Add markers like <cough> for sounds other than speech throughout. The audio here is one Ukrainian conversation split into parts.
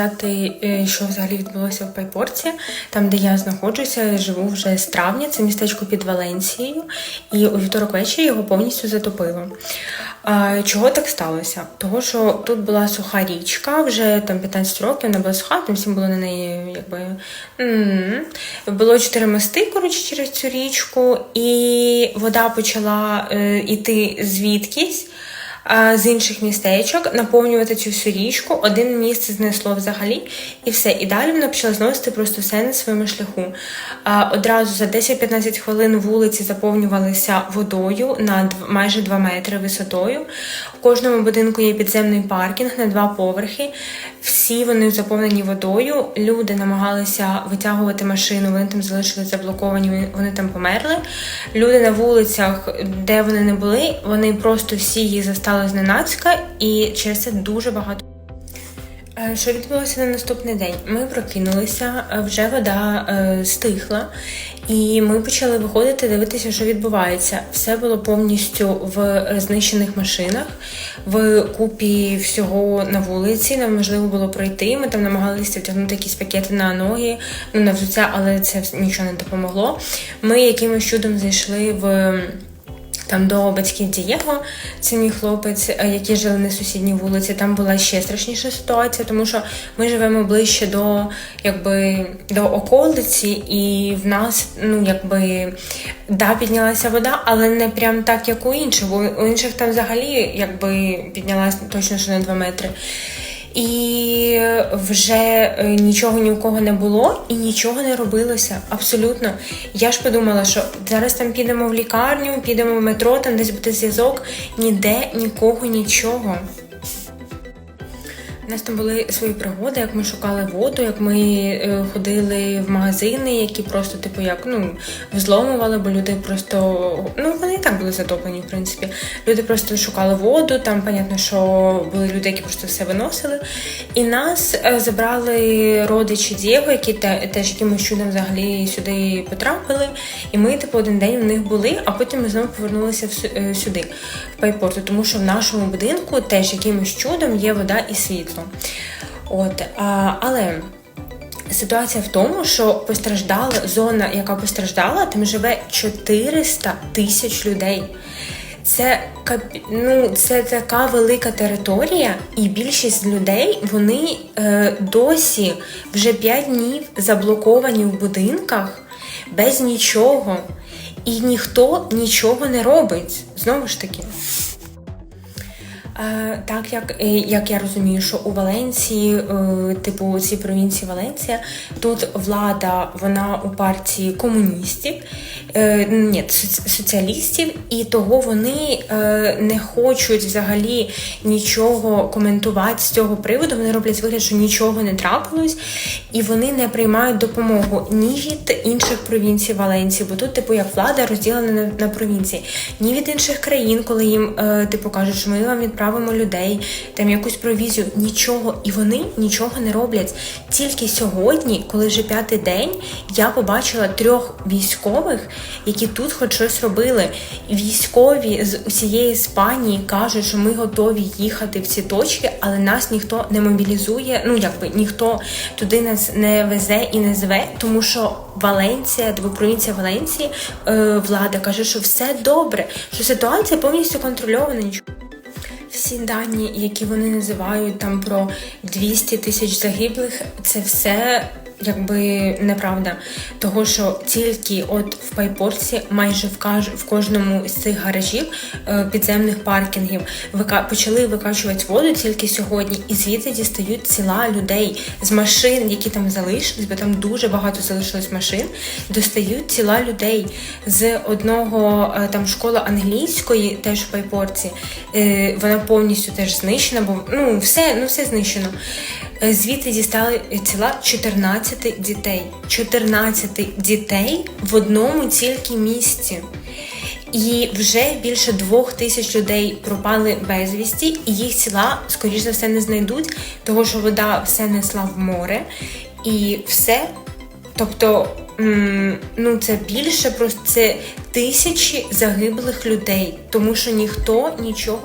розказати, е, що взагалі відбулося в Пайпорті, там, де я знаходжуся, живу вже з травня. Це містечко під Валенцією, і у вівторок ввечері його повністю затопило. Чого так сталося? Того, що тут була суха річка, вже там 15 років вона була суха, там всім було на неї якби. Було чотири мости, коротше, через цю річку, і вода почала е, іти звідкись з інших містечок, наповнювати цю всю річку. Один місце знесло взагалі, і все. І далі вона почала зносити просто все на своєму шляху. Одразу за 10-15 хвилин вулиці заповнювалися водою на майже 2 метри висотою. Кожному будинку є підземний паркінг на два поверхи. Всі вони заповнені водою. Люди намагалися витягувати машину, вони там залишили заблоковані, вони там померли. Люди на вулицях, де вони не були, вони просто всі її застали зненацька, і через це дуже багато. Е, Що відбулося на наступний день? Ми прокинулися, е, вже вода е, стихла, і ми почали виходити, дивитися, що відбувається. Все було повністю в знищених машинах, в купі всього на вулиці. Неможливо було пройти. Ми там намагалися втягнути якісь пакети на ноги, ну на взуття, але це нічого не допомогло. Ми якимось чудом зайшли в. Там до батьків Дієго, це мій хлопець, е, які жили на сусідній вулиці. Там була ще страшніша ситуація, тому що ми живемо ближче до якби до околиці, і в нас ну якби да, піднялася вода, але не прям так, як у інших. Бо у інших там взагалі якби піднялася точно що на 2 метри. І вже е, нічого ні у кого не було і нічого не робилося. Абсолютно. Я ж подумала, що зараз там підемо в лікарню, підемо в метро, там десь буде зв'язок. Ніде нікого, нічого. У нас там були свої пригоди, як ми шукали воду, як ми е, ходили в магазини, які просто, типу, як ну, взломували, бо люди просто ну вони і так були затоплені, в принципі. Люди просто шукали воду. Там, понятно, що були люди, які просто все виносили. І нас е, забрали родичі Дієго, які теж якимось чудом взагалі сюди потрапили. І ми, типу, один день у них були, а потім ми знову повернулися в е, сюди, в Пайпорту, тому що в нашому будинку теж якимось чудом є вода і світло. От, а, але ситуація в тому, що постраждала зона, яка постраждала, там живе 400 тисяч людей. Це ну, це така велика територія, і більшість людей вони е, досі вже 5 днів заблоковані в будинках без нічого. І ніхто нічого не робить. Знову ж таки. Так як, е, як я розумію, що у Валенції, е, типу ці провінції Валенція, тут влада вона у партії комуністів, е, ні, соціалістів, і того вони не хочуть взагалі нічого коментувати з цього приводу. Вони роблять вигляд, що нічого не трапилось, і вони не приймають допомогу ні від інших провінцій Валенції, бо тут, типу, як влада розділена на, на провінції, ні від інших країн, коли їм типу кажуть, що ми вам відправимо людей, там якусь провізію, нічого, і вони нічого не роблять. Тільки сьогодні, коли вже п'ятий день, я побачила трьох військових, які тут хоч щось робили. Військові з усієї Іспанії кажуть, що ми готові їхати в ці точки, але нас ніхто не мобілізує. Ну якби ніхто туди нас не везе і не зве, тому що Валенція, типу провінція Валенції, е, влада каже, що все добре, що ситуація повністю контрольована. Нічого. Всі дані, які вони називають там про 200 тисяч загиблих, це все якби неправда. Того, що тільки от в Пайпорці, майже в каж... в кожному з цих гаражів е, підземних паркінгів вика... почали викачувати воду тільки сьогодні, і звідти дістають ціла людей з машин, які там залишились, бо там дуже багато залишилось машин. Достають тіла людей з одного е, там школа англійської, теж в Пайпорці. Е, Вона повністю теж знищена, бо ну все, ну все знищено. Е, Звідти дістали тіла 14 дітей. 14 дітей в одному тільки місці. І вже більше двох тисяч людей пропали безвісті, і їх тіла, скоріш за все, не знайдуть, тому що вода все несла в море, і все. Тобто, ну це більше просто це тисячі загиблих людей, тому що ніхто нічого.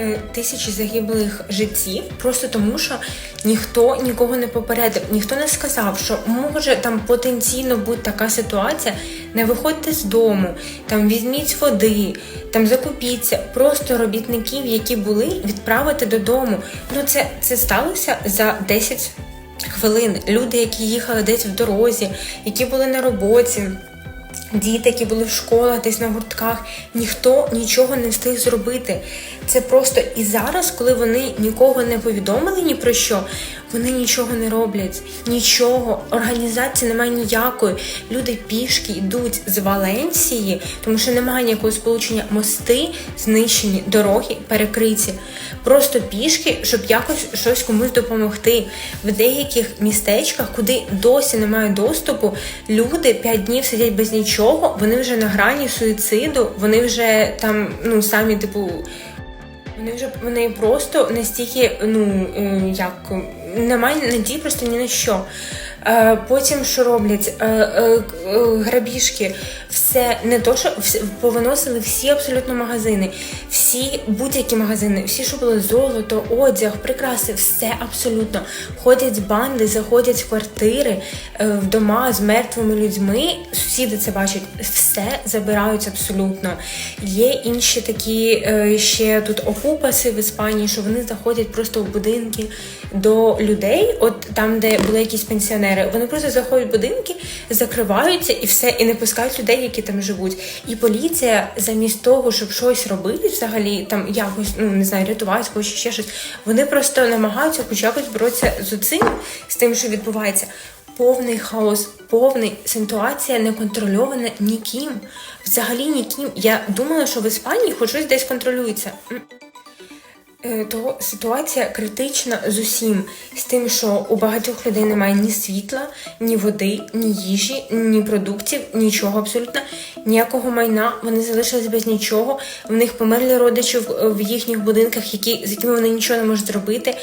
Е, Тисячі загиблих життів, просто тому що ніхто нікого не попередив, ніхто не сказав, що може там потенційно бути така ситуація. Не виходьте з дому, там візьміть води, там закупіться, просто робітників, які були, відправити додому. Ну це, це сталося за 10 хвилин. Люди, які їхали десь в дорозі, які були на роботі. Діти, які були в школах, десь на гуртках, ніхто нічого не встиг зробити. Це просто і зараз, коли вони нікого не повідомили ні про що, вони нічого не роблять. Нічого. Організації немає ніякої. Люди пішки йдуть з Валенсії, тому що немає ніякого сполучення. Мости знищені, дороги перекриті. Просто пішки, щоб якось щось комусь допомогти. В деяких містечках, куди досі немає доступу, люди 5 днів сидять без нічого, вони вже на грані суїциду, вони вже там, ну самі, типу. Вони вже вони просто настільки, ну е, як немає надії просто ні на що. Е, Потім що роблять? Е, е, Грабіжки, все не то, що повиносили всі абсолютно магазини, всі будь-які магазини, всі, що було золото, одяг, прикраси, все абсолютно. Ходять банди, заходять в квартири, в дома з мертвими людьми. Сусіди це бачать, все забирають абсолютно. Є інші такі ще тут окупаси в Іспанії, що вони заходять просто в будинки до людей, от там, де були якісь пенсіонери, вони просто заходять в будинки, закриваються і все, і не пускають людей, які там живуть. І поліція, замість того, щоб щось робити, взагалі там якось, ну не знаю, рятувати чи ще щось, вони просто намагаються хоч якось боротися з цим, з тим, що відбувається. Повний хаос, повний ситуація не контрольована ніким. Взагалі ніким. Я думала, що в Іспанії хоч щось десь контролюється. Е, То ситуація критична з усім, з тим, що у багатьох людей немає ні світла, ні води, ні їжі, ні продуктів, нічого абсолютно, ніякого майна. Вони залишились без нічого. В них померли родичі в їхніх будинках, які з якими вони нічого не можуть зробити.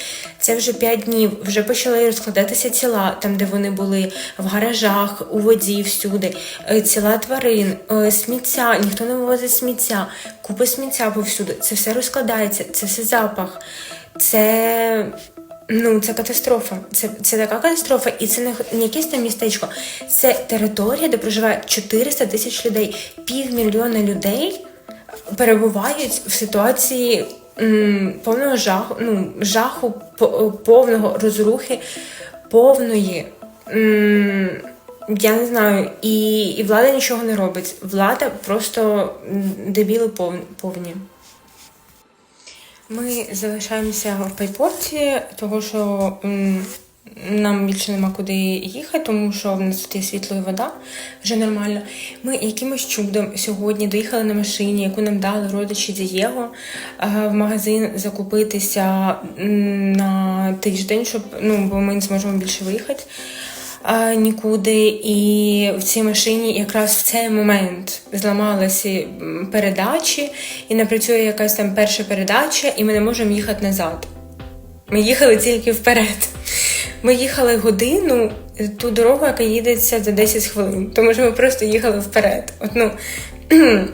Це вже п'ять днів. Вже почали розкладатися тіла там, де вони були, в гаражах, у воді, всюди. Е, Тіла тварин, е, сміття, ніхто не вивозить сміття, купи сміття повсюди. Це все розкладається, це все запах. Це. Ну, це катастрофа. Це, це така катастрофа, і це не, не якесь там містечко. Це територія, де проживає 400 тисяч людей. Півмільйона людей перебувають в ситуації повного жаху, ну, жаху, повного розрухи, повної. Я не знаю, і, і влада нічого не робить. Влада просто дебіли повні. Ми залишаємося в Пайпорті, тому що нам більше нема куди їхати, тому що в нас тут є світло і вода вже нормально. Ми якимось чудом сьогодні доїхали на машині, яку нам дали родичі Дієго, е, в магазин закупитися на тиждень, щоб ну, бо ми не зможемо більше виїхати а, нікуди. І в цій машині якраз в цей момент зламалися передачі, і не працює якась там перша передача, і ми не можемо їхати назад. Ми їхали тільки вперед. Ми їхали годину ту дорогу, яка їдеться за 10 хвилин, тому що ми просто їхали вперед. От, ну, <clears throat>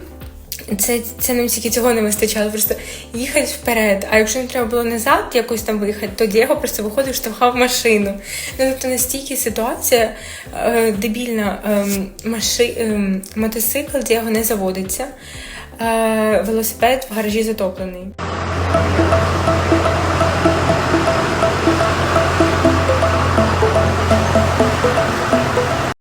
це, це нам тільки цього не вистачало, просто їхати вперед. А якщо не треба було назад якось там виїхати, то Дієго просто виходив, штовхав машину. Ну тобто настільки ситуація е, дебільна. Ем, маши, ем, мотоцикл Дієго не заводиться. Е, велосипед в гаражі затоплений.